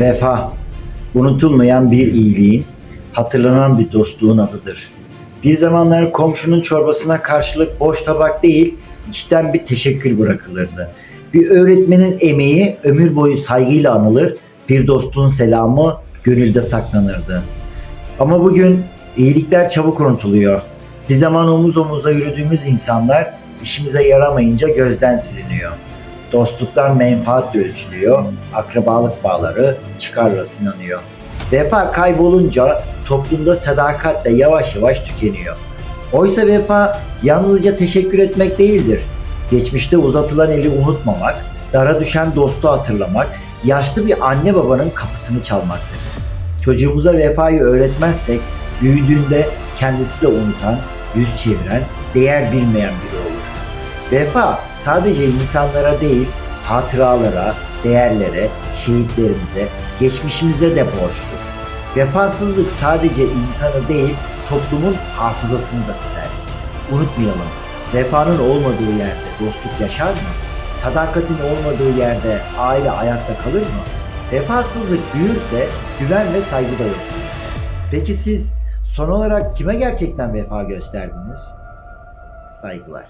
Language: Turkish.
Vefa, unutulmayan bir iyiliğin, hatırlanan bir dostluğun adıdır. Bir zamanlar komşunun çorbasına karşılık boş tabak değil, içten bir teşekkür bırakılırdı. Bir öğretmenin emeği ömür boyu saygıyla anılır, bir dostun selamı gönülde saklanırdı. Ama bugün iyilikler çabuk unutuluyor. Bir zaman omuz omuza yürüdüğümüz insanlar işimize yaramayınca gözden siliniyor. Dostluklar menfaatle ölçülüyor, akrabalık bağları çıkarla sınanıyor. Vefa kaybolunca toplumda sadakat de yavaş yavaş tükeniyor. Oysa vefa yalnızca teşekkür etmek değildir. Geçmişte uzatılan eli unutmamak, dara düşen dostu hatırlamak, yaşlı bir anne babanın kapısını çalmaktır. Çocuğumuza vefayı öğretmezsek büyüdüğünde kendisi de unutan, yüz çeviren, değer bilmeyen biri olur. Vefa sadece insanlara değil, hatıralara, değerlere, şehitlerimize, geçmişimize de borçtur. Vefasızlık sadece insanı değil, toplumun hafızasını da siler. Unutmayalım, vefanın olmadığı yerde dostluk yaşar mı? Sadakatin olmadığı yerde aile ayakta kalır mı? Vefasızlık büyürse güven ve saygı da yok. Peki siz son olarak kime gerçekten vefa gösterdiniz? Saygılar.